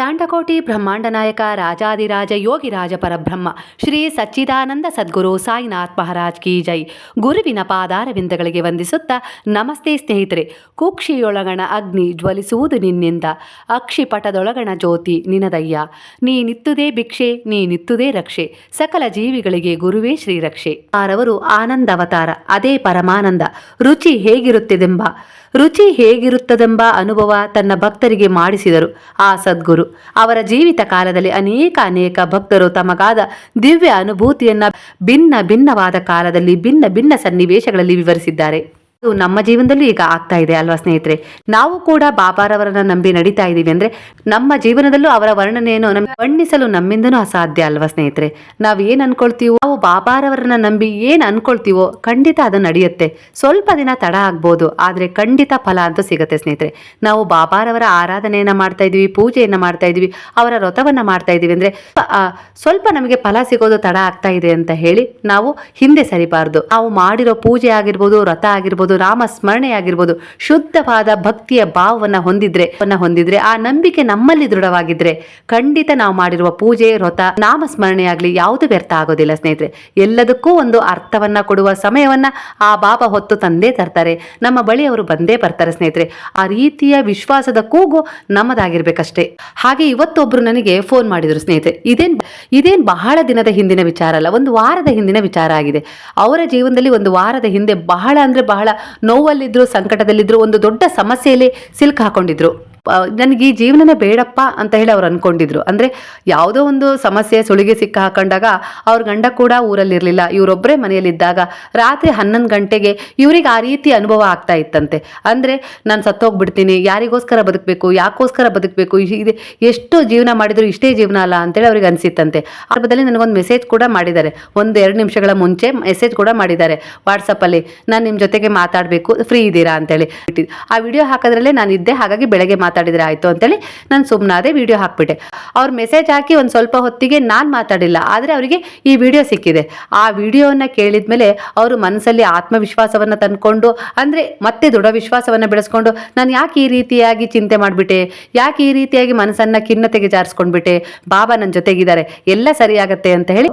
ಅಖಿಲಾಂಡಕೋಟಿ ಬ್ರಹ್ಮಾಂಡ ನಾಯಕ ರಾಜಾದಿರಾಜ ಯೋಗಿರಾಜ ಪರಬ್ರಹ್ಮ, ಶ್ರೀ ಸಚ್ಚಿದಾನಂದ ಸದ್ಗುರು ಸಾಯಿನಾಥ್ ಮಹಾರಾಜ್ ಕಿ ಜೈ. ಗುರುವಿನ ಪಾದಾರವಿಂದಗಳಿಗೆ ವಂದಿಸುತ್ತಾ, ನಮಸ್ತೆ ಸ್ನೇಹಿತರೆ. ಕುಕ್ಷಿಯೊಳಗಣ ಅಗ್ನಿ ಜ್ವಲಿಸುವುದು ನಿನ್ನಿಂದ. ಅಕ್ಷಿಪಟದೊಳಗಣ ಜ್ಯೋತಿ ನಿನದಯ್ಯ. ನೀ ನಿತ್ತುದೇ ಭಿಕ್ಷೆ, ನೀ ನಿತ್ತುದೇ ರಕ್ಷೆ. ಸಕಲ ಜೀವಿಗಳಿಗೆ ಗುರುವೇ ಶ್ರೀರಕ್ಷೆ ಆರವರು ಆನಂದ ಅವತಾರ ಅದೇ ಪರಮಾನಂದ. ರುಚಿ ಹೇಗಿರುತ್ತದೆಂಬ ರುಚಿ ಹೇಗಿರುತ್ತದೆಂಬ ಅನುಭವ ತನ್ನ ಭಕ್ತರಿಗೆ ಮಾಡಿಸಿದರು. ಆ ಸದ್ಗುರು ಅವರ ಜೀವಿತ ಕಾಲದಲ್ಲಿ ಅನೇಕ ಅನೇಕ ಭಕ್ತರು ತಮಗಾದ ದಿವ್ಯ ಅನುಭೂತಿಯನ್ನ ಭಿನ್ನ ಭಿನ್ನವಾದ ಕಾಲದಲ್ಲಿ ಭಿನ್ನ ಭಿನ್ನ ಸನ್ನಿವೇಶಗಳಲ್ಲಿ ವಿವರಿಸಿದ್ದಾರೆ. ಅದು ನಮ್ಮ ಜೀವನದಲ್ಲೂ ಈಗ ಆಗ್ತಾ ಇದೆ ಅಲ್ವಾ ಸ್ನೇಹಿತರೆ? ನಾವು ಕೂಡ ಬಾಬಾರವರನ್ನ ನಂಬಿ ನಡೀತಾ ಇದ್ದೀವಿ ಅಂದ್ರೆ ನಮ್ಮ ಜೀವನದಲ್ಲೂ ಅವರ ವರ್ಣನೆಯನ್ನು ಬಣ್ಣಿಸಲು ನಮ್ಮಿಂದನೂ ಅಸಾಧ್ಯ ಅಲ್ವಾ ಸ್ನೇಹಿತರೆ? ನಾವು ಏನ್ ಅನ್ಕೊಳ್ತೀವೋ, ನಾವು ಬಾಬಾರವರನ್ನ ನಂಬಿ ಏನ್ ಅನ್ಕೊಳ್ತೀವೋ ಖಂಡಿತ ಅದು ನಡೆಯುತ್ತೆ. ಸ್ವಲ್ಪ ದಿನ ತಡ ಆಗ್ಬೋದು, ಆದ್ರೆ ಖಂಡಿತ ಫಲ ಅಂತ ಸಿಗುತ್ತೆ ಸ್ನೇಹಿತರೆ. ನಾವು ಬಾಬಾರವರ ಆರಾಧನೆಯನ್ನ ಮಾಡ್ತಾ ಇದೀವಿ ಪೂಜೆಯನ್ನ ಮಾಡ್ತಾ ಇದೀವಿ ಅವರ ವ್ರತವನ್ನ ಮಾಡ್ತಾ ಇದೀವಿ ಅಂದ್ರೆ ಸ್ವಲ್ಪ ನಮಗೆ ಫಲ ಸಿಗೋದು ತಡ ಆಗ್ತಾ ಇದೆ ಅಂತ ಹೇಳಿ ನಾವು ಹಿಂದೆ ಸರಿಬಾರ್ದು. ನಾವು ಮಾಡಿರೋ ಪೂಜೆ ಆಗಿರ್ಬೋದು, ವ್ರತ ಆಗಿರ್ಬೋದು ನಾಮ ಸ್ಮರಣೆ ಆಗಿರ್ಬೋದು ಶುದ್ಧವಾದ ಭಕ್ತಿಯ ಭಾವವನ್ನ ಹೊಂದಿದ್ರೆ ಹೊಂದಿದ್ರೆ, ಆ ನಂಬಿಕೆ ನಮ್ಮಲ್ಲಿ ದೃಢವಾಗಿದ್ರೆ ಖಂಡಿತ ನಾವು ಮಾಡಿರುವ ಪೂಜೆ, ವ್ರತ, ನಾಮ ಸ್ಮರಣೆ ಆಗಲಿ ಯಾವುದು ವ್ಯರ್ಥ ಆಗೋದಿಲ್ಲ ಸ್ನೇಹಿತರೆ. ಎಲ್ಲದಕ್ಕೂ ಒಂದು ಅರ್ಥವನ್ನ ಕೊಡುವ ಸಮಯವನ್ನ ಆ ಬಾಬಾ ಹೊತ್ತು ತಂದೇ ತರ್ತಾರೆ. ನಮ್ಮ ಬಳಿ ಅವರು ಬಂದೇ ಬರ್ತಾರೆ ಸ್ನೇಹಿತರೆ. ಆ ರೀತಿಯ ವಿಶ್ವಾಸದ ಕೂಗು ನಮ್ಮದಾಗಿರ್ಬೇಕಷ್ಟೇ. ಹಾಗೆ ಇವತ್ತೊಬ್ರು ನನಗೆ ಫೋನ್ ಮಾಡಿದ್ರು ಸ್ನೇಹಿತರೆ. ಇದೇನ್ ಇದೇನ್ ಬಹಳ ದಿನದ ಹಿಂದಿನ ವಿಚಾರ ಅಲ್ಲ, ಒಂದು ವಾರದ ಹಿಂದಿನ ವಿಚಾರ ಆಗಿದೆ. ಅವರ ಜೀವನದಲ್ಲಿ ಒಂದು ವಾರದ ಹಿಂದೆ ಬಹಳ ಅಂದ್ರೆ ಬಹಳ ನೋವಲ್ಲಿದ್ರು ಸಂಕಟದಲ್ಲಿದ್ರು ಒಂದು ದೊಡ್ಡ ಸಮಸ್ಯೆಯಲ್ಲಿ ಸಿಲ್ಕ್ ಹಾಕೊಂಡಿದ್ರು. ನನಗೆ ಈ ಜೀವನನೇ ಬೇಡಪ್ಪ ಅಂತ ಹೇಳಿ ಅವ್ರು ಅನ್ಕೊಂಡಿದ್ರು. ಅಂದ್ರೆ ಯಾವುದೋ ಒಂದು ಸಮಸ್ಯೆ ಸುಳಿಗೆ ಸಿಕ್ಕ ಹಾಕೊಂಡಾಗ ಅವ್ರ ಗಂಡ ಕೂಡ ಊರಲ್ಲಿರಲಿಲ್ಲ. ಇವರೊಬ್ಬರೇ ಮನೆಯಲ್ಲಿದ್ದಾಗ ರಾತ್ರಿ ಹನ್ನೊಂದು ಗಂಟೆಗೆ ಇವ್ರಿಗೆ ಆ ರೀತಿ ಅನುಭವ ಆಗ್ತಾ ಇತ್ತಂತೆ. ಅಂದ್ರೆ ನಾನು ಸತ್ತೋಗ್ಬಿಡ್ತೀನಿ, ಯಾರಿಗೋಸ್ಕರ ಬದುಕಬೇಕು, ಯಾಕೋಸ್ಕರ ಬದುಕಬೇಕು ಇದೆ ಎಷ್ಟು ಜೀವನ ಮಾಡಿದ್ರು ಇಷ್ಟೇ ಜೀವನ ಅಲ್ಲ ಅಂತೇಳಿ ಅವ್ರಿಗೆ ಅನಿಸಿತ್ತಂತೆ. ಬದಲಿ ನನಗೊಂದು ಮೆಸೇಜ್ ಕೂಡ ಮಾಡಿದ್ದಾರೆ. ಒಂದು ಎರಡು ನಿಮಿಷಗಳ ಮುಂಚೆ ಮೆಸೇಜ್ ಕೂಡ ಮಾಡಿದ್ದಾರೆ. ವಾಟ್ಸಪ್ಪಲ್ಲಿ ನಾನು ನಿಮ್ಮ ಜೊತೆಗೆ ಮಾತಾಡಬೇಕು ಫ್ರೀ ಇದ್ದೀರಾ ಅಂತೇಳಿ ಆ ವಿಡಿಯೋ ಹಾಕೋದ್ರಲ್ಲೇ ನಾನು ಇದ್ದೆ, ಹಾಗಾಗಿ ಬೆಳಗ್ಗೆ ಮಾತಾಡಿದ್ರೆ ಆಯ್ತು ಅಂತೇಳಿ ನಾನು ಸುಮ್ಮನಾದೆ ವಿಡಿಯೋ ಹಾಕ್ಬಿಟ್ಟೆ. ಅವ್ರು ಮೆಸೇಜ್ ಹಾಕಿ ಒಂದು ಸ್ವಲ್ಪ ಹೊತ್ತಿಗೆ ನಾನು ಮಾತಾಡಿಲ್ಲ, ಆದರೆ ಅವರಿಗೆ ಈ ವಿಡಿಯೋ ಸಿಕ್ಕಿದೆ. ಆ ವಿಡಿಯೋನ ಕೇಳಿದ್ಮೇಲೆ ಅವರು ಮನಸ್ಸಲ್ಲಿ ಆತ್ಮವಿಶ್ವಾಸವನ್ನು ತಂದ್ಕೊಂಡು, ಅಂದರೆ ಮತ್ತೆ ದೃಢ ವಿಶ್ವಾಸವನ್ನು ಬೆಳೆಸ್ಕೊಂಡು, ನಾನು ಯಾಕೆ ಈ ರೀತಿಯಾಗಿ ಚಿಂತೆ ಮಾಡಿಬಿಟ್ಟೆ? ಯಾಕೆ ಈ ರೀತಿಯಾಗಿ ಮನಸ್ಸನ್ನು ಖಿನ್ನತೆಗೆ ಜಾರಿಸ್ಕೊಂಡ್ಬಿಟ್ಟೆ? ಬಾಬಾ ನನ್ನ ಜೊತೆಗಿದ್ದಾರೆ, ಎಲ್ಲ ಸರಿಯಾಗತ್ತೆ ಅಂತ ಹೇಳಿ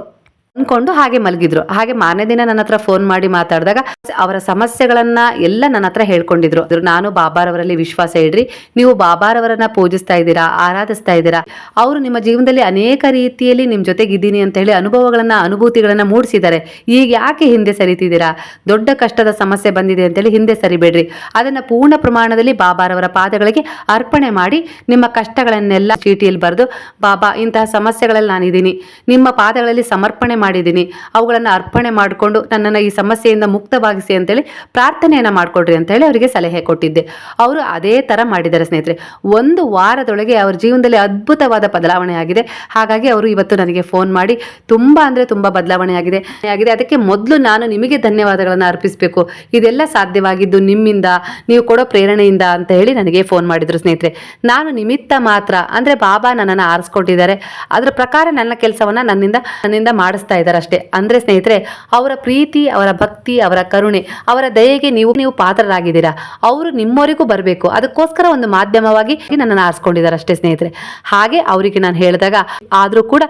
ಅನ್ಕೊಂಡು ಹಾಗೆ ಮಲಗಿದ್ರು. ಹಾಗೆ ಮಾರನೇ ದಿನ ನನ್ನ ಹತ್ರ ಫೋನ್ ಮಾಡಿ ಮಾತಾಡಿದಾಗ ಅವರ ಸಮಸ್ಯೆಗಳನ್ನ ಎಲ್ಲ ನನ್ನ ಹತ್ರ ಹೇಳ್ಕೊಂಡಿದ್ರು. ನಾನು ಬಾಬಾರವರಲ್ಲಿ ವಿಶ್ವಾಸ ಇಡ್ರಿ, ನೀವು ಬಾಬಾರವರನ್ನ ಪೂಜಿಸ್ತಾ ಇದ್ದೀರಾ, ಆರಾಧಿಸ್ತಾ ಇದ್ದೀರಾ, ಅವರು ನಿಮ್ಮ ಜೀವನದಲ್ಲಿ ಅನೇಕ ರೀತಿಯಲ್ಲಿ ನಿಮ್ಮ ಜೊತೆಗಿದ್ದೀನಿ ಅಂತ ಹೇಳಿ ಅನುಭವಗಳನ್ನ, ಅನುಭೂತಿಗಳನ್ನ ಮೂಡಿಸಿದ್ದಾರೆ. ಈಗ ಯಾಕೆ ಹಿಂದೆ ಸರಿತಿದ್ದೀರಾ? ದೊಡ್ಡ ಕಷ್ಟದ ಸಮಸ್ಯೆ ಬಂದಿದೆ ಅಂತೇಳಿ ಹಿಂದೆ ಸರಿಬೇಡ್ರಿ. ಅದನ್ನ ಪೂರ್ಣ ಪ್ರಮಾಣದಲ್ಲಿ ಬಾಬಾರವರ ಪಾದಗಳಿಗೆ ಅರ್ಪಣೆ ಮಾಡಿ ನಿಮ್ಮ ಕಷ್ಟಗಳನ್ನೆಲ್ಲ ಚೀಟಿಯಲ್ಲಿ ಬರೆದು, ಬಾಬಾ, ಇಂತಹ ಸಮಸ್ಯೆಗಳಲ್ಲಿ ನಾನಿದ್ದೀನಿ. ನಿಮ್ಮ ಪಾದಗಳಲ್ಲಿ ಸಮರ್ಪಣೆ ಮಾಡಿದ್ದೀನಿ. ಅವುಗಳನ್ನು ಅರ್ಪಣೆ ಮಾಡಿಕೊಂಡು ನನ್ನನ್ನು ಈ ಸಮಸ್ಯೆಯಿಂದ ಮುಕ್ತವಾಗಿಸಿ ಅಂತೇಳಿ ಪ್ರಾರ್ಥನೆಯನ್ನು ಮಾಡಿಕೊಡ್ರಿ ಅಂತ ಹೇಳಿ ಅವರಿಗೆ ಸಲಹೆ ಕೊಟ್ಟಿದ್ದೆ. ಅವರು ಅದೇ ಥರ ಮಾಡಿದ್ದಾರೆ ಸ್ನೇಹಿತರೆ. ಒಂದು ವಾರದೊಳಗೆ ಅವ್ರ ಜೀವನದಲ್ಲಿ ಅದ್ಭುತವಾದ ಬದಲಾವಣೆ ಆಗಿದೆ. ಹಾಗಾಗಿ ಅವರು ಇವತ್ತು ನನಗೆ ಫೋನ್ ಮಾಡಿ ತುಂಬ ಅಂದರೆ ತುಂಬ ಬದಲಾವಣೆ ಆಗಿದೆ. ಆಗಿದೆ. ಅದಕ್ಕೆ ಮೊದಲು ನಾನು ನಿಮಗೆ ಧನ್ಯವಾದಗಳನ್ನು ಅರ್ಪಿಸಬೇಕು. ಇದೆಲ್ಲ ಸಾಧ್ಯವಾಗಿದ್ದು ನಿಮ್ಮಿಂದ, ನೀವು ಕೊಡೋ ಪ್ರೇರಣೆಯಿಂದ ಅಂತ ಹೇಳಿ ನನಗೆ ಫೋನ್ ಮಾಡಿದ್ರು ಸ್ನೇಹಿತರೆ. ನಾನು ನಿಮಿತ್ತ ಮಾತ್ರ ಅಂದರೆ ಬಾಬಾ ನನ್ನನ್ನು ಆರಿಸ್ಕೊಂಡಿದ್ದಾರೆ. ಅದರ ಪ್ರಕಾರ ನನ್ನ ಕೆಲಸವನ್ನು ನನ್ನಿಂದ ನನ್ನಿಂದ ಮಾಡಿಸ್ತಾ ಇದ್ದಾರೆ ಅಷ್ಟೇ ಅಂದ್ರೆ ಸ್ನೇಹಿತರೆ, ಅವರ ಪ್ರೀತಿ, ಅವರ ಭಕ್ತಿ, ಅವರ ಕರುಣೆ, ಅವರ ದಯೆಗೆ ನೀವು ನೀವು ಪಾತ್ರರಾಗಿದ್ದೀರಾ? ಅವರು ನಿಮ್ಮವರಿಗೂ ಬರಬೇಕು. ಅದಕ್ಕೋಸ್ಕರ ಒಂದು ಮಾಧ್ಯಮವಾಗಿ ನನ್ನನ್ನು ಆರಿಸ್ಕೊಂಡಿದ್ದಾರೆ ಅಷ್ಟೇ ಸ್ನೇಹಿತರೆ. ಹಾಗೆ ಅವರಿಗೆ ನಾನು ಹೇಳಿದಾಗ, ಆದರೂ ಕೂಡ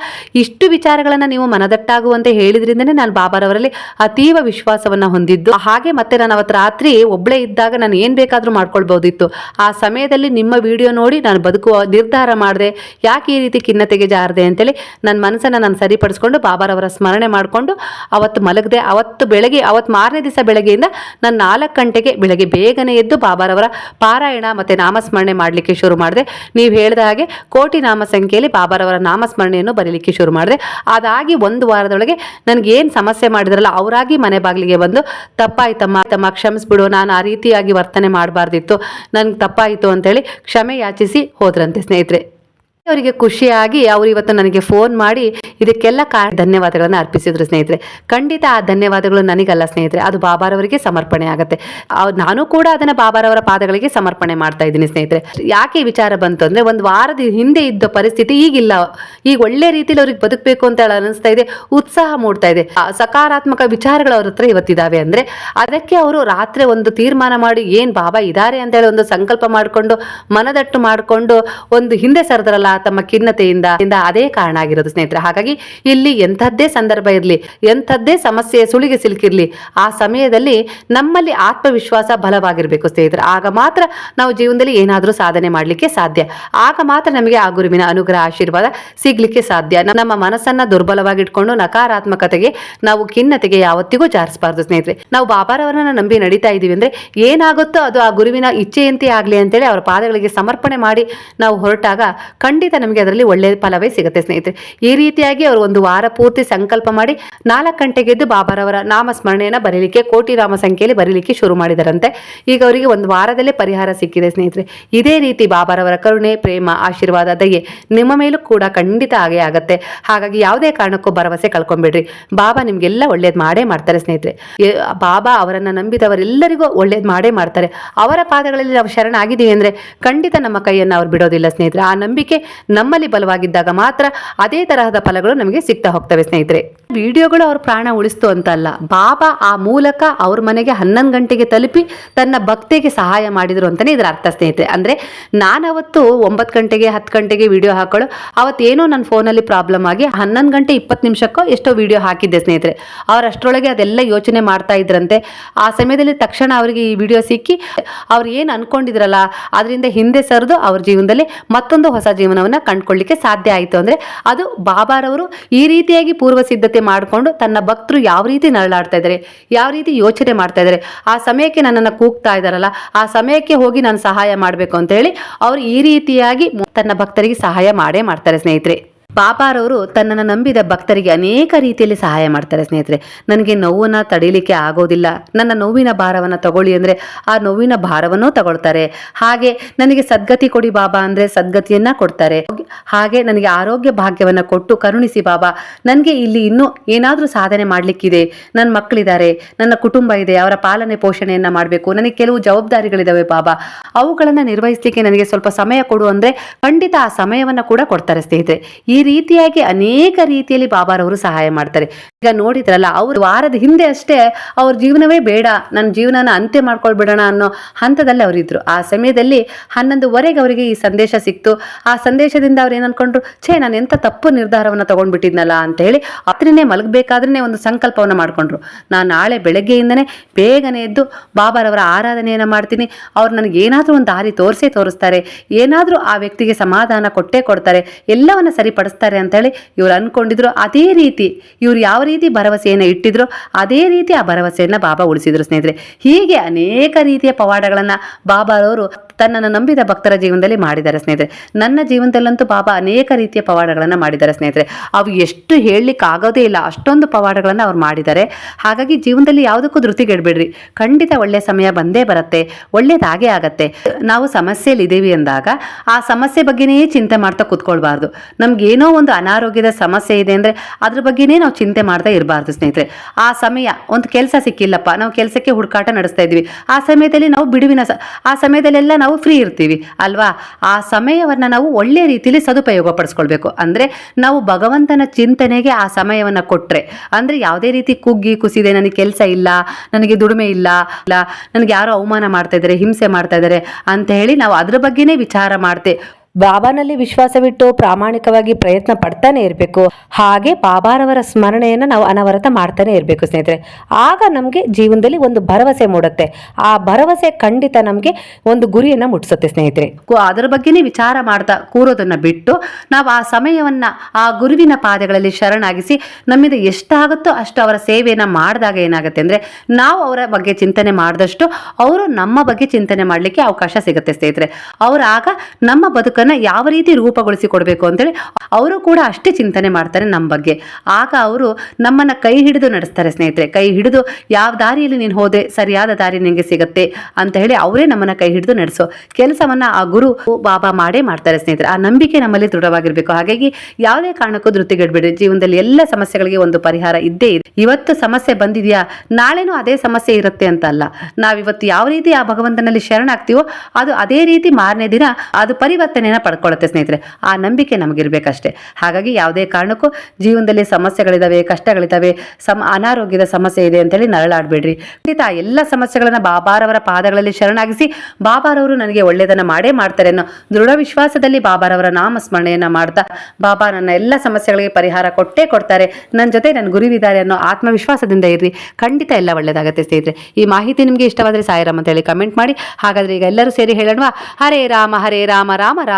ಇಷ್ಟು ವಿಚಾರಗಳನ್ನ ನೀವು ಮನದಟ್ಟಾಗುವಂತೆ ಹೇಳಿದ್ರಿಂದನೇ ನಾನು ಬಾಬಾರವರಲ್ಲಿ ಅತೀವ ವಿಶ್ವಾಸವನ್ನ ಹೊಂದಿದ್ದು. ಹಾಗೆ ಮತ್ತೆ ನಾನು ಅವತ್ತು ರಾತ್ರಿ ಒಬ್ಬಳೇ ಇದ್ದಾಗ ನಾನು ಏನ್ ಬೇಕಾದ್ರೂ ಮಾಡ್ಕೊಳ್ಬಹುದಿತ್ತು ಆ ಸಮಯದಲ್ಲಿ ನಿಮ್ಮ ವಿಡಿಯೋ ನೋಡಿ ನಾನು ಬದುಕುವ ನಿರ್ಧಾರ ಮಾಡಿದೆ, ಯಾಕೆ ಈ ರೀತಿ ಖಿನ್ನತೆಗೆ ಜಾರದೆ ಅಂತೇಳಿ ನನ್ನ ಮನಸ್ಸನ್ನು ನಾನು ಸರಿಪಡಿಸ್ಕೊಂಡು ಬಾಬಾರವರ ಸ್ಮರಣೆ ಮಾಡಿಕೊಂಡು ಅವತ್ತು ಮಲಗದೆ, ಅವತ್ತು ಬೆಳಗ್ಗೆ, ಅವತ್ತು ಮಾರನೇ ದಿವಸ ಬೆಳಗ್ಗೆಯಿಂದ ನಾನು ನಾಲ್ಕು ಗಂಟೆಗೆ ಬೆಳಗ್ಗೆ ಬೇಗನೆ ಎದ್ದು ಬಾಬಾರವರ ಪಾರಾಯಣ ಮತ್ತು ನಾಮಸ್ಮರಣೆ ಮಾಡಲಿಕ್ಕೆ ಶುರು ಮಾಡಿದೆ. ನೀವು ಹೇಳಿದ ಹಾಗೆ ಕೋಟಿ ನಾಮ ಸಂಖ್ಯೆಯಲ್ಲಿ ಬಾಬಾರವರ ನಾಮಸ್ಮರಣೆಯನ್ನು ಬರೀಲಿಕ್ಕೆ ಶುರು ಮಾಡಿದೆ. ಅದಾಗಿ ಒಂದು ವಾರದೊಳಗೆ ನನಗೆ ಏನು ಸಮಸ್ಯೆ ಮಾಡಿದ್ರಲ್ಲ, ಅವರಾಗಿ ಮನೆ ಬಾಗಿಲಿಗೆ ಬಂದು ತಪ್ಪಾಯ್ತಮ್ಮ ತಮ್ಮ ಕ್ಷಮಿಸ್ಬಿಡು, ನಾನು ಆ ರೀತಿಯಾಗಿ ವರ್ತನೆ ಮಾಡಬಾರ್ದಿತ್ತು, ನನಗೆ ತಪ್ಪಾಯಿತು ಅಂತೇಳಿ ಕ್ಷಮೆ ಯಾಚಿಸಿ ಹೋದ್ರಂತೆ ಸ್ನೇಹಿತರೆ. ಅವರಿಗೆ ಖುಷಿಯಾಗಿ ಅವರು ಇವತ್ತು ನನಗೆ ಫೋನ್ ಮಾಡಿ ಇದಕ್ಕೆಲ್ಲ ಕಾ, ಧನ್ಯವಾದಗಳನ್ನು ಅರ್ಪಿಸಿದ್ರು ಸ್ನೇಹಿತರೆ. ಖಂಡಿತ ಆ ಧನ್ಯವಾದಗಳು ನನಗಲ್ಲ ಸ್ನೇಹಿತರೆ. ಅದು ಬಾಬಾರವರಿಗೆ ಸಮರ್ಪಣೆ ಆಗುತ್ತೆ. ನಾನು ಕೂಡ ಅದನ್ನ ಬಾಬಾರವರ ಪಾದಗಳಿಗೆ ಸಮರ್ಪಣೆ ಮಾಡ್ತಾ ಇದ್ದೀನಿ ಸ್ನೇಹಿತರೆ. ಯಾಕೆ ವಿಚಾರ ಬಂತು ಅಂದರೆ ಒಂದು ವಾರದ ಹಿಂದೆ ಇದ್ದ ಪರಿಸ್ಥಿತಿ ಈಗಿಲ್ಲ. ಈಗ ಒಳ್ಳೆ ರೀತಿಯಲ್ಲಿ ಅವ್ರಿಗೆ ಬದುಕಬೇಕು ಅಂತ ಅನಿಸ್ತಾ ಇದೆ. ಉತ್ಸಾಹ ಮೂಡ್ತಾ ಇದೆ. ಸಕಾರಾತ್ಮಕ ವಿಚಾರಗಳು ಅವ್ರ ಹತ್ರ ಇವತ್ತಿದ್ದಾವೆ ಅಂದ್ರೆ ಅದಕ್ಕೆ ಅವರು ರಾತ್ರಿ ಒಂದು ತೀರ್ಮಾನ ಮಾಡಿ ಏನ್ ಬಾಬಾ ಇದಾರೆ ಅಂತ ಹೇಳಿ ಒಂದು ಸಂಕಲ್ಪ ಮಾಡಿಕೊಂಡು ಮನದಟ್ಟು ಮಾಡಿಕೊಂಡು ಒಂದು ಹಿಂದೆ ಸರಿದ್ರಲ್ಲ ತಮ್ಮ ಖಿನ್ನತೆಯಿಂದ ಅದೇ ಕಾರಣ ಆಗಿರೋದು ಸ್ನೇಹಿತರೆ. ಹಾಗಾಗಿ ಇಲ್ಲಿ ಎಂಥದ್ದೇ ಸಂದರ್ಭ ಇರಲಿ, ಎಂಥದ್ದೇ ಸಮಸ್ಯೆ ಸುಳಿಗೆ ಸಿಲುಕಿರ್ಲಿ, ಆ ಸಮಯದಲ್ಲಿ ನಮ್ಮಲ್ಲಿ ಆತ್ಮವಿಶ್ವಾಸ ಬಲವಾಗಿರಬೇಕು ಸ್ನೇಹಿತರೆ. ಆಗ ಮಾತ್ರ ನಾವು ಜೀವನದಲ್ಲಿ ಏನಾದರೂ ಸಾಧನೆ ಮಾಡಲಿಕ್ಕೆ ಸಾಧ್ಯ. ಆಗ ಮಾತ್ರ ನಮಗೆ ಆ ಗುರುವಿನ ಅನುಗ್ರಹ, ಆಶೀರ್ವಾದ ಸಿಗ್ಲಿಕ್ಕೆ ಸಾಧ್ಯ. ನಮ್ಮ ಮನಸ್ಸನ್ನ ದುರ್ಬಲವಾಗಿಟ್ಕೊಂಡು ನಕಾರಾತ್ಮಕತೆಗೆ ನಾವು ಖಿನ್ನತೆಗೆ ಯಾವತ್ತಿಗೂ ಜಾರಿಸಬಾರ್ದು ಸ್ನೇಹಿತರೆ. ನಾವು ಬಾಬಾರವರನ್ನ ನಂಬಿ ನಡೀತಾ ಇದೀವಿ ಅಂದ್ರೆ ಏನಾಗುತ್ತೋ ಅದು ಆ ಗುರುವಿನ ಇಚ್ಛೆಯಂತೆ ಆಗಲಿ ಅಂತೇಳಿ ಅವರ ಪಾದಗಳಿಗೆ ಸಮರ್ಪಣೆ ಮಾಡಿ ನಾವು ಹೊರಟಾಗ ಖಂಡಿತ ನಮಗೆ ಅದರಲ್ಲಿ ಒಳ್ಳೆಯ ಫಲವೇ ಸಿಗುತ್ತೆ, ಸ್ನೇಹಿತರೆ. ಈ ರೀತಿಯಾಗಿ ಅವರು ಒಂದು ವಾರ ಪೂರ್ತಿ ಸಂಕಲ್ಪ ಮಾಡಿ ನಾಲ್ಕು ಗಂಟೆಗೆ ಎದ್ದು ಬಾಬಾರವರ ನಾಮ ಸ್ಮರಣೆಯನ್ನ ಬರೀಲಿಕ್ಕೆ ಕೋಟಿ ರಾಮ ಸಂಖ್ಯೆಯಲ್ಲಿ ಬರೀಲಿಕ್ಕೆ ಶುರು ಮಾಡಿದರಂತೆ. ಈಗ ಅವರಿಗೆ ಒಂದು ವಾರದಲ್ಲೇ ಪರಿಹಾರ ಸಿಕ್ಕಿದೆ, ಸ್ನೇಹಿತರೆ. ಇದೇ ರೀತಿ ಬಾಬಾರವರ ಕರುಣೆ, ಪ್ರೇಮ, ಆಶೀರ್ವಾದ, ದಯೆ ನಿಮ್ಮ ಮೇಲೂ ಕೂಡ ಖಂಡಿತ ಹಾಗೆ ಆಗುತ್ತೆ. ಹಾಗಾಗಿ ಯಾವುದೇ ಕಾರಣಕ್ಕೂ ಭರವಸೆ ಕಳ್ಕೊಂಡ್ಬಿಡ್ರಿ. ಬಾಬಾ ನಿಮಗೆಲ್ಲ ಒಳ್ಳೇದು ಮಾಡೇ ಮಾಡ್ತಾರೆ, ಸ್ನೇಹಿತರೆ. ಬಾಬಾ ಅವರನ್ನು ನಂಬಿದವರೆಲ್ಲರಿಗೂ ಒಳ್ಳೇದು ಮಾಡೇ ಮಾಡ್ತಾರೆ. ಅವರ ಪಾದಗಳಲ್ಲಿ ನಾವು ಶರಣಾಗಿದ್ದೀವಿ ಅಂದರೆ ಖಂಡಿತ ನಮ್ಮ ಕೈಯನ್ನು ಅವ್ರು ಬಿಡೋದಿಲ್ಲ, ಸ್ನೇಹಿತರೆ. ಆ ನಂಬಿಕೆ ನಮ್ಮಲ್ಲಿ ಬಲವಾಗಿದ್ದಾಗ ಮಾತ್ರ ಅದೇ ತರಹದ ಫಲಗಳು ನಮಗೆ ಸಿಗ್ತಾ ಹೋಗ್ತವೆ ಸ್ನೇಹಿತರೆ. ವಿಡಿಯೋಗಳು ಅವ್ರ ಪ್ರಾಣ ಉಳಿಸ್ತು ಅಂತಲ್ಲ. ಬಾಬಾ ಆ ಮೂಲಕ ಅವ್ರ ಮನೆಗೆ ಹನ್ನೊಂದು ಗಂಟೆಗೆ ತಲುಪಿ ತನ್ನ ಭಕ್ತಿಗೆ ಸಹಾಯ ಮಾಡಿದ್ರು ಅಂತಾನೆ ಇದರ ಅರ್ಥ ಸ್ನೇಹಿತರೆ. ಅಂದ್ರೆ ನಾನು ಅವತ್ತು ಒಂಬತ್ತು ಗಂಟೆಗೆ, ಹತ್ತು ಗಂಟೆಗೆ ವಿಡಿಯೋ ಹಾಕೊಳ್ಳೋ, ಅವತ್ತೇನೋ ನನ್ನ ಫೋನಲ್ಲಿ ಪ್ರಾಬ್ಲಮ್ ಆಗಿ ಹನ್ನೊಂದು ಗಂಟೆ ಇಪ್ಪತ್ತು ನಿಮಿಷಕ್ಕೋ ಎಷ್ಟೋ ವಿಡಿಯೋ ಹಾಕಿದ್ದೆ ಸ್ನೇಹಿತರೆ. ಅವ್ರು ಅಷ್ಟರೊಳಗೆ ಅದೆಲ್ಲ ಯೋಚನೆ ಮಾಡ್ತಾ ಇದ್ರಂತೆ. ಆ ಸಮಯದಲ್ಲಿ ತಕ್ಷಣ ಅವರಿಗೆ ಈ ವಿಡಿಯೋ ಸಿಕ್ಕಿ, ಅವ್ರು ಏನು ಅನ್ಕೊಂಡಿದ್ರಲ್ಲ, ಅದರಿಂದ ಹಿಂದೆ ಸರಿದು ಅವ್ರ ಜೀವನದಲ್ಲಿ ಮತ್ತೊಂದು ಹೊಸ ಜೀವನವನ್ನು ಕಂಡುಕೊಳ್ಳಿಕ್ಕೆ ಸಾಧ್ಯ ಆಯಿತು. ಅಂದರೆ ಅದು ಬಾಬಾರವರು ಈ ರೀತಿಯಾಗಿ ಪೂರ್ವ ಸಿದ್ಧತೆ ಮಾಡಿಕೊಂಡು ತನ್ನ ಭಕ್ತರು ಯಾವ ರೀತಿ ನರಳಾಡ್ತಾ ಇದ್ದಾರೆ, ಯಾವ ರೀತಿ ಯೋಚನೆ ಮಾಡ್ತಾ ಇದ್ದಾರೆ, ಆ ಸಮಯಕ್ಕೆ ನನ್ನನ್ನು ಕೂಗ್ತಾ ಇದ್ದಾರಲ್ಲ, ಆ ಸಮಯಕ್ಕೆ ಹೋಗಿ ನಾನು ಸಹಾಯ ಮಾಡಬೇಕು ಅಂತ ಹೇಳಿ ಅವ್ರು ಈ ರೀತಿಯಾಗಿ ತನ್ನ ಭಕ್ತರಿಗೆ ಸಹಾಯ ಮಾಡೇ ಮಾಡ್ತಾರೆ ಸ್ನೇಹಿತರೆ. ಬಾಬಾರವರು ತನ್ನನ್ನು ನಂಬಿದ ಭಕ್ತರಿಗೆ ಅನೇಕ ರೀತಿಯಲ್ಲಿ ಸಹಾಯ ಮಾಡ್ತಾರೆ ಸ್ನೇಹಿತರೆ. ನನಗೆ ನೋವನ್ನು ತಡೀಲಿಕ್ಕೆ ಆಗೋದಿಲ್ಲ. ನನ್ನ ನೋವಿನ ಭಾರವನ್ನು ತಗೊಳ್ಳಿ ಅಂದರೆ ಆ ನೋವಿನ ಭಾರವನ್ನು ತಗೊಳ್ತಾರೆ. ಹಾಗೆ ನನಗೆ ಸದ್ಗತಿ ಕೊಡಿ ಬಾಬಾ ಅಂದರೆ ಸದ್ಗತಿಯನ್ನ ಕೊಡ್ತಾರೆ. ಹಾಗೆ ನನಗೆ ಆರೋಗ್ಯ ಭಾಗ್ಯವನ್ನು ಕೊಟ್ಟು ಕರುಣಿಸಿ ಬಾಬಾ. ನನಗೆ ಇಲ್ಲಿ ಇನ್ನೂ ಏನಾದರೂ ಸಾಧನೆ ಮಾಡಲಿಕ್ಕಿದೆ. ನನ್ನ ಮಕ್ಕಳಿದ್ದಾರೆ, ನನ್ನ ಕುಟುಂಬ ಇದೆ, ಅವರ ಪಾಲನೆ ಪೋಷಣೆಯನ್ನ ಮಾಡಬೇಕು. ನನಗೆ ಕೆಲವು ಜವಾಬ್ದಾರಿಗಳಿದ್ದಾವೆ ಬಾಬಾ. ಅವುಗಳನ್ನು ನಿರ್ವಹಿಸಲಿಕ್ಕೆ ನನಗೆ ಸ್ವಲ್ಪ ಸಮಯ ಕೊಡು ಅಂದರೆ ಖಂಡಿತ ಆ ಸಮಯವನ್ನು ಕೂಡ ಕೊಡ್ತಾರೆ ಸ್ನೇಹಿತರೆ. ರೀತಿಯಾಗಿ ಅನೇಕ ರೀತಿಯಲ್ಲಿ ಬಾಬಾರವರು ಸಹಾಯ ಮಾಡ್ತಾರೆ. ಈಗ ನೋಡಿದ್ರಲ್ಲ, ಅವರು ವಾರದ ಹಿಂದೆ ಅಷ್ಟೇ ಅವ್ರ ಜೀವನವೇ ಬೇಡ ನನ್ನ ಜೀವನನ ಅಂತ್ಯ ಮಾಡ್ಕೊಳ್ಬಿಡೋಣ ಅನ್ನೋ ಹಂತದಲ್ಲಿ ಅವರಿದ್ರು ಆ ಸಮಯದಲ್ಲಿ ಹನ್ನೊಂದುವರೆಗೆ ಅವರಿಗೆ ಈ ಸಂದೇಶ ಸಿಕ್ತು. ಆ ಸಂದೇಶದಿಂದ ಅವ್ರು ಏನು ಅನ್ಕೊಂಡ್ರು ಛೇ, ನಾನು ಎಂಥ ತಪ್ಪು ನಿರ್ಧಾರವನ್ನು ತಗೊಂಡ್ಬಿಟ್ಟಿದ್ನಲ್ಲ ಅಂತ ಹೇಳಿ ಅದನ್ನೇ ಮಲಗಬೇಕಾದ್ರೆ ಒಂದು ಸಂಕಲ್ಪವನ್ನು ಮಾಡಿಕೊಂಡ್ರು. ನಾನು ನಾಳೆ ಬೆಳಗ್ಗೆಯಿಂದನೇ ಬೇಗನೆ ಎದ್ದು ಬಾಬಾರವರ ಆರಾಧನೆಯನ್ನು ಮಾಡ್ತೀನಿ. ಅವ್ರು ನನಗೆ ಏನಾದರೂ ಒಂದು ದಾರಿ ತೋರಿಸಿ ತೋರಿಸ್ತಾರೆ. ಏನಾದರೂ ಆ ವ್ಯಕ್ತಿಗೆ ಸಮಾಧಾನ ಕೊಟ್ಟೇ ಕೊಡ್ತಾರೆ. ಎಲ್ಲವನ್ನ ಸರಿಪಡಿಸ್ತಾರೆ ಅಂತೇಳಿ ಇವ್ರು ಅನ್ಕೊಂಡಿದ್ರು. ಅದೇ ರೀತಿ ಇವ್ರು ಯಾವ ರೀತಿ ಭರವಸೆಯನ್ನು ಇಟ್ಟಿದ್ರು, ಅದೇ ರೀತಿ ಆ ಭರವಸೆಯನ್ನು ಬಾಬಾ ಉಳಿಸಿದ್ರು ಸ್ನೇಹಿತರೆ. ಹೀಗೆ ಅನೇಕ ರೀತಿಯ ಪವಾಡಗಳನ್ನು ಬಾಬಾರವರು ತನ್ನನ್ನು ನಂಬಿದ ಭಕ್ತರ ಜೀವನದಲ್ಲಿ ಮಾಡಿದ್ದಾರೆ ಸ್ನೇಹಿತರೆ. ನನ್ನ ಜೀವನದಲ್ಲಂತೂ ಬಾಬಾ ಅನೇಕ ರೀತಿಯ ಪವಾಡಗಳನ್ನು ಮಾಡಿದ್ದಾರೆ ಸ್ನೇಹಿತರೆ. ಅವು ಎಷ್ಟು ಹೇಳಲಿಕ್ಕೆ ಆಗೋದೇ ಇಲ್ಲ, ಅಷ್ಟೊಂದು ಪವಾಡಗಳನ್ನು ಅವ್ರು ಮಾಡಿದ್ದಾರೆ. ಹಾಗಾಗಿ ಜೀವನದಲ್ಲಿ ಯಾವುದಕ್ಕೂ ಧೃತಿಗೆಡ್ಬೇಡ್ರಿ. ಖಂಡಿತ ಒಳ್ಳೆಯ ಸಮಯ ಬಂದೇ ಬರುತ್ತೆ ಒಳ್ಳೇದಾಗೇ ಆಗತ್ತೆ. ನಾವು ಸಮಸ್ಯೆಯಲ್ಲಿ ಇದ್ದೀವಿ ಅಂದಾಗ ಆ ಸಮಸ್ಯೆ ಬಗ್ಗೆನೇ ಚಿಂತೆ ಮಾಡ್ತಾ ಕೂತ್ಕೊಳ್ಬಾರ್ದು. ನಮಗೇನೋ ಒಂದು ಅನಾರೋಗ್ಯದ ಸಮಸ್ಯೆ ಇದೆ ಅಂದರೆ ಅದ್ರ ಬಗ್ಗೆನೇ ನಾವು ಚಿಂತೆ ಮಾಡ್ತಾ ಇರಬಾರ್ದು ಸ್ನೇಹಿತರೆ. ಆ ಸಮಯ ಒಂದು ಕೆಲಸ ಸಿಕ್ಕಿಲ್ಲಪ್ಪ, ನಾವು ಕೆಲಸಕ್ಕೆ ಹುಡುಕಾಟ ನಡೆಸ್ತಾ ಇದ್ವಿ ಆ ಸಮಯದಲ್ಲಿ ನಾವು ಬಿಡುವಿನ ಆ ಸಮಯದಲ್ಲೆಲ್ಲ ನಾವು ಫ್ರೀ ಇರ್ತೀವಿ, ಅಲ್ವಾ? ಆ ಸಮಯವನ್ನು ನಾವು ಒಳ್ಳೆಯ ರೀತಿಯಲ್ಲಿ ಸದುಪಯೋಗ ಪಡಿಸ್ಕೊಳ್ಬೇಕು ಅಂದರೆ ನಾವು ಭಗವಂತನ ಚಿಂತನೆಗೆ ಆ ಸಮಯವನ್ನು ಕೊಟ್ಟರೆ ಅಂದರೆ ಯಾವುದೇ ರೀತಿ ಕುಗ್ಗಿ ಕುಸಿದೆ, ನನಗೆ ಕೆಲಸ ಇಲ್ಲ, ನನಗೆ ದುಡಿಮೆ ಇಲ್ಲ ಇಲ್ಲ, ನನಗೆ ಯಾರೋ ಅವಮಾನ ಮಾಡ್ತಾ ಇದ್ದಾರೆ, ಹಿಂಸೆ ಮಾಡ್ತಾ ಇದ್ದಾರೆ ಅಂತ ಹೇಳಿ ನಾವು ಅದ್ರ ಬಗ್ಗೆನೇ ವಿಚಾರ ಮಾಡ್ತೆ. ಬಾಬಾನಲ್ಲಿ ವಿಶ್ವಾಸವಿಟ್ಟು ಪ್ರಾಮಾಣಿಕವಾಗಿ ಪ್ರಯತ್ನ ಪಡ್ತಾನೆ ಇರಬೇಕು. ಹಾಗೆ ಬಾಬಾರವರ ಸ್ಮರಣೆಯನ್ನು ನಾವು ಅನವರತ ಮಾಡ್ತಾನೆ ಇರಬೇಕು ಸ್ನೇಹಿತರೆ. ಆಗ ನಮಗೆ ಜೀವನದಲ್ಲಿ ಒಂದು ಭರವಸೆ ಮೂಡುತ್ತೆ. ಆ ಭರವಸೆ ಖಂಡಿತ ನಮಗೆ ಒಂದು ಗುರಿಯನ್ನು ಮುಟ್ಟಿಸುತ್ತೆ ಸ್ನೇಹಿತರೆ. ಅದರ ಬಗ್ಗೆನೇ ವಿಚಾರ ಮಾಡ್ತಾ ಕೂರೋದನ್ನ ಬಿಟ್ಟು ನಾವು ಆ ಸಮಯವನ್ನ, ಆ ಗುರುವಿನ ಪಾದಗಳಲ್ಲಿ ಶರಣಾಗಿಸಿ ನಮ್ಮಿಂದ ಎಷ್ಟಾಗುತ್ತೋ ಅಷ್ಟು ಅವರ ಸೇವೆಯನ್ನು ಮಾಡಿದಾಗ ಏನಾಗುತ್ತೆ ಅಂದರೆ ನಾವು ಅವರ ಬಗ್ಗೆ ಚಿಂತನೆ ಮಾಡಿದಷ್ಟು ಅವರು ನಮ್ಮ ಬಗ್ಗೆ ಚಿಂತನೆ ಮಾಡಲಿಕ್ಕೆ ಅವಕಾಶ ಸಿಗುತ್ತೆ ಸ್ನೇಹಿತರೆ. ಅವರು ಆಗ ನಮ್ಮ ಬದುಕನ್ನು ಯಾವ ರೀತಿ ರೂಪಗೊಳಿಸಿ ಕೊಡಬೇಕು ಅಂತೇಳಿ ಅವರು ಕೂಡ ಅಷ್ಟೇ ಚಿಂತನೆ ಮಾಡ್ತಾರೆ ನಮ್ಮ ಬಗ್ಗೆ. ಆಗ ಅವರು ನಮ್ಮನ್ನ ಕೈ ಹಿಡಿದು ನಡೆಸ್ತಾರೆ ಸ್ನೇಹಿತರೆ. ಕೈ ಹಿಡಿದು ಯಾವ ದಾರಿಯಲ್ಲಿ ನೀನು ಹೋದೆ, ಸರಿಯಾದ ದಾರಿ ನಿನಗೆ ಸಿಗುತ್ತೆ ಅಂತ ಹೇಳಿ ಅವರೇ ನಮ್ಮನ್ನ ಕೈ ಹಿಡಿದು ನಡೆಸೋ ಕೆಲಸವನ್ನ ಆ ಗುರು ಬಾಬಾ ಮಾಡೇ ಮಾಡ್ತಾರೆ ಸ್ನೇಹಿತರೆ. ಆ ನಂಬಿಕೆ ನಮ್ಮಲ್ಲಿ ದೃಢವಾಗಿರಬೇಕು. ಹಾಗಾಗಿ ಯಾವುದೇ ಕಾರಣಕ್ಕೂ ಧೃತಿಗೆಡ್ಬೇಡಿ. ಜೀವನದಲ್ಲಿ ಎಲ್ಲ ಸಮಸ್ಯೆಗಳಿಗೆ ಒಂದು ಪರಿಹಾರ ಇದ್ದೇ ಇದೆ. ಇವತ್ತು ಸಮಸ್ಯೆ ಬಂದಿದೆಯಾ? ನಾಳೆನೂ ಅದೇ ಸಮಸ್ಯೆ ಇರುತ್ತೆ ಅಂತ ಅಲ್ಲ. ನಾವಿವತ್ತು ಯಾವ ರೀತಿ ಆ ಭಗವಂತನಲ್ಲಿ ಶರಣಾಗ್ತೀವೋ ಅದು ಅದೇ ರೀತಿ ಮಾರನೇ ದಿನ ಅದು ಪರಿವರ್ತನೆಯನ್ನ ಪಡ್ಕೊಳ್ಳುತ್ತೆ ಸ್ನೇಹಿತರೆ. ಆ ನಂಬಿಕೆ ನಮಗಿರಬೇಕಷ್ಟೇ. ಹಾಗಾಗಿ ಯಾವುದೇ ಕಾರಣಕ್ಕೂ ಜೀವನದಲ್ಲಿ ಸಮಸ್ಯೆಗಳಿದ್ದಾವೆ ಕಷ್ಟಗಳಿದ್ದಾವೆ ಸಮ, ಅನಾರೋಗ್ಯದ ಸಮಸ್ಯೆ ಇದೆ ಅಂತೇಳಿ ನರಳಾಡಬೇಡ್ರಿ. ಖಂಡಿತ ಆ ಎಲ್ಲ ಸಮಸ್ಯೆಗಳನ್ನು ಬಾಬಾರವರ ಪಾದಗಳಲ್ಲಿ ಶರಣಾಗಿಸಿ, ಬಾಬಾರವರು ನನಗೆ ಒಳ್ಳೆಯದನ್ನು ಮಾಡೇ ಮಾಡ್ತಾರೆ ಅನ್ನೋ ದೃಢ ವಿಶ್ವಾಸದಲ್ಲಿ ಬಾಬಾರವರ ನಾಮಸ್ಮರಣೆಯನ್ನು ಮಾಡ್ತಾ, ಬಾಬಾ ನನ್ನ ಎಲ್ಲ ಸಮಸ್ಯೆಗಳಿಗೆ ಪರಿಹಾರ ಕೊಟ್ಟೇ ಕೊಡ್ತಾರೆ ನನ್ನ ಜೊತೆ ನನ್ನ ಗುರುವಿದ್ದಾರೆ ಅನ್ನೋ ಆತ್ಮವಿಶ್ವಾಸದಿಂದ ಇರ್ರಿ. ಖಂಡಿತ ಎಲ್ಲ ಒಳ್ಳೆಯದಾಗುತ್ತೆ ಸ್ನೇಹಿತರೆ. ಈ ಮಾಹಿತಿ ನಿಮಗೆ ಇಷ್ಟವಾದರೆ ಸಾಯಿರಾಮ್ ಅಂತ ಹೇಳಿ ಕಮೆಂಟ್ ಮಾಡಿ. ಹಾಗಾದ್ರೆ ಈಗ ಎಲ್ಲರೂ ಸೇರಿ ಹೇಳೋಣ ಹರೇ ರಾಮ ಹರೇ ರಾಮ ರಾಮ ರಾಮ.